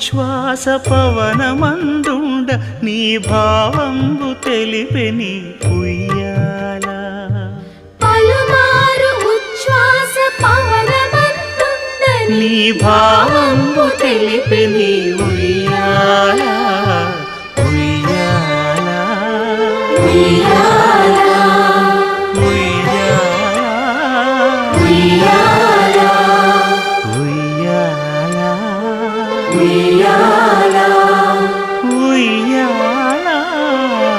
ఉచ్ఛ్వాస పవనమందుండ నీ భావంబు తెలిపే నీ ఉయ్యాల. నీ భావంబు తెలిపే ఉయ్యాల